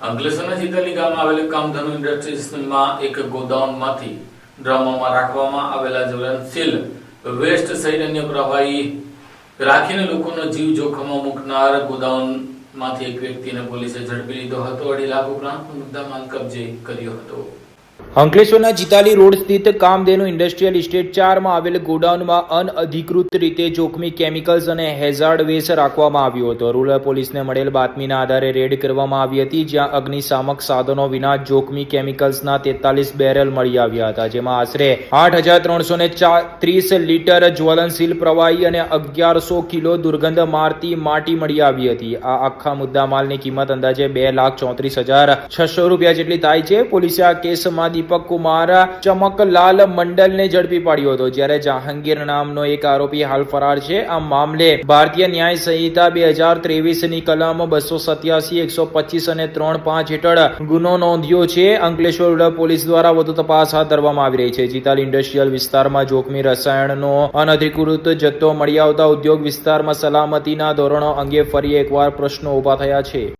અંકલેશ્વરના ચિતલી ગામમાં આવેલ કામધનુ ઇન્ડસ્ટ્રીઝમાં એક ગોદાઉનમાંથી ડ્રમોમાં રાખવામાં આવેલા જ્વલનશીલ વેસ્ટ સહિત અન્ય પ્રવાહી રાખીને લોકોનો જીવ જોખમમાં મૂકનાર ગોદાઉનમાંથી એક વ્યક્તિને પોલીસે ઝડપી લીધો હતો. અઢી લાખ ઉપરાંતનો મુદ્દામાલ કબજે કર્યો હતો. અંકલેશ્વરના જીતાલી રોડ સ્થિત કામધેનુ ઇન્ડસ્ટ્રીયલ ઇસ્ટેટ ચારમાં આવેલ ગોડાઉનમાં અનઅધિકૃત રીતે જોખમી કેમિકલ્સ અને હેઝાર્ડ વેસ રાખવામાં આવ્યો હતો. રૂરલ પોલીસને મળેલ બાતમીના આધારે રેડ કરવામાં આવી હતી, જ્યાં અગ્નિશામક સાધનો વિના જોખમી કેમિકલ્સના તેતાલીસ બેરલ મળી આવ્યા હતા, જેમાં આશરે આઠ હજાર ત્રણસો ને ત્રીસ લીટર જ્વલનશીલ પ્રવાહી અને અગિયારસો કિલો દુર્ગંધ મારતી માટી મળી આવી હતી. આ આખા મુદ્દામાલની કિંમત અંદાજે બે લાખ ચોત્રીસ હજાર છસો રૂપિયા જેટલી થાય છે. પોલીસે આ કેસમાં દીપક કુમાર ચમકલાલ મંડલને ઝડપી પાડ્યો હતો. જ્યારે જહાંગીર નામનો એક આરોપી હાલ ફરાર છે. આ મામલે ભારતીય ન્યાય સંહિતા બે હજાર ત્રેવીસની કલમ બસો સત્યાસી, એકસો પચીસ અને ત્રણ પાંચ હેઠળ ગુનો નોંધ્યો છે. અંકલેશ્વર પોલીસ દ્વારા વધુ તપાસ હાથ ધરવામાં આવી રહી છે. જીતાલ ઇન્ડસ્ટ્રીયલ વિસ્તારમાં જોખમી રસાયણનો અનધિકૃત જથ્થો મળી આવતા ઉદ્યોગ વિસ્તારમાં સલામતીના ધોરણો અંગે ફરી એકવાર પ્રશ્નો ઊભા થયા છે.